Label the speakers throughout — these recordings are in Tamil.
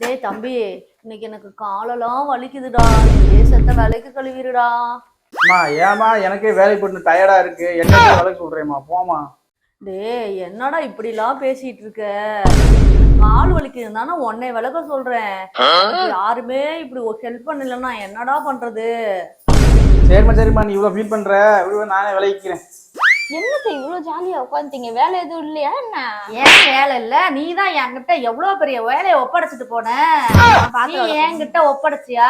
Speaker 1: டேய் தம்பி இன்னைக்கு எனக்கு காலெல்லாம் வலிக்குதுடா. நீ தேசத்தை விலைக்கு கழுவிடுடா.
Speaker 2: அம்மா ஏமா எனக்கே வேலைக்கு போட்டு டயர்டா இருக்கு. என்ன வேலைக்கு சொல்றேம்மா போமா
Speaker 1: டேய் என்னடா இப்படிலாம் பேசிட்டு இருக்க? கால் வலிக்குதுன்னு தானே உன்னை விளக்க சொல்றேன். யாருமே இப்படி ஒரு ஹெல்ப் பண்ணலன்னா என்னடா பண்றது?
Speaker 2: சரிம்மா சரிம்மா நீ இவ்வளவு ஃபீல் பண்ற? இவ்வளவு நானே விளைவிக்கிறேன்
Speaker 3: என்னத்த இவ்வளவு ஜாலியா உட்காந்துட்டீங்க? வேலை எதுவும் இல்லையா என்ன?
Speaker 1: ஏன் வேலை இல்ல? நீ தான் என்கிட்ட எவ்வளவு பெரிய வேலையை ஒப்படைச்சிட்டு போன? நீ என்கிட்ட ஒப்படைச்சியா?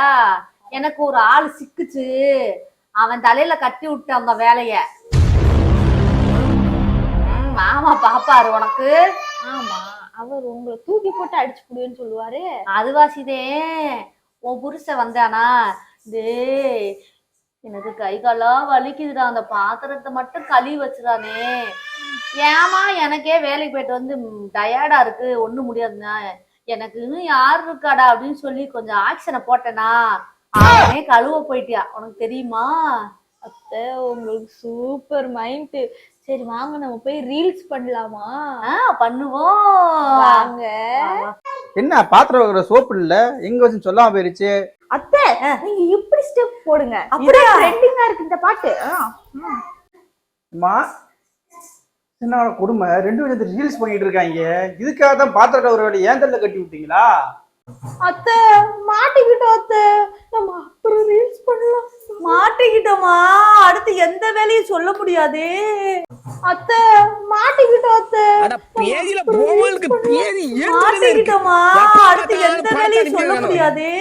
Speaker 1: எனக்கு ஒரு ஆள் சிக்குச்சு. அவன் தலையில கட்டி விட்டு அந்த வேலைய. ம், மாமா பாப்பாரு உனக்கு.
Speaker 3: ஆமா. அவர் உங்களை தூக்கி போட்டு அடிச்சு புடுவேன்னு சொல்லுவாரு.
Speaker 1: அதுவாசிதே உன் புருஷன் வந்தானா? டேய் எனக்கு கை காலாம் வலிக்குதுடா. அந்த பாத்திரத்தை மட்டும் கழுவி வச்சிடானே ஏமா எனக்கே வேலைக்கு போயிட்டு வந்து டயர்டா இருக்கு. ஒண்ணும் முடியாதுண்ணா. எனக்கு இன்னும் யார் இருக்காடா அப்படின்னு சொல்லி கொஞ்சம் ஆக்ஷனை போட்டேனா. அவனே கழுவ போயிட்டியா. உனக்கு தெரியுமா?
Speaker 3: அத்தை உங்களுக்கு சூப்பர் மைண்ட் சரி வாங்க நம்ம போய் ரீல்ஸ் பண்ணலாமா?
Speaker 1: ஆ பண்ணுவோம்.
Speaker 3: வாங்க.
Speaker 2: என்ன பாத்திரம் வைக்கிற சோப்பு இல்ல? எங்க வச்சு சொல்லாம போயிருச்சு.
Speaker 3: அத்தை நீங்க இப்படி ஸ்டெப் போடுங்க.
Speaker 1: அப்படியா?
Speaker 3: ட்ரெண்டிங்கா இருக்கு இந்த பாட்டு.
Speaker 2: அம்மா என்ன கொடுமை. ரெண்டு பேரும் ரீல்ஸ் பண்ணிட்டு இருக்காங்க. இதுக்காக தான் பாத்திரம் ஒரு தள்ள கட்டி விட்டீங்களா?
Speaker 3: அத்தை மாட்டிக்கிட்டோம் அத்தை. நம்ம அப்புறம் ரீல்ஸ் பண்ணலாம்.
Speaker 1: மாட்டிக்கிட்டோமா? அடுத்து எந்த வேலையும் சொல்ல முடியாதே.
Speaker 3: அத்தை மாட்டிக்கிட்டோம் அத்தை.
Speaker 1: மாட்டிக்கிட்டோமா? அடுத்து எந்த வேலையும் சொல்ல முடியாதே.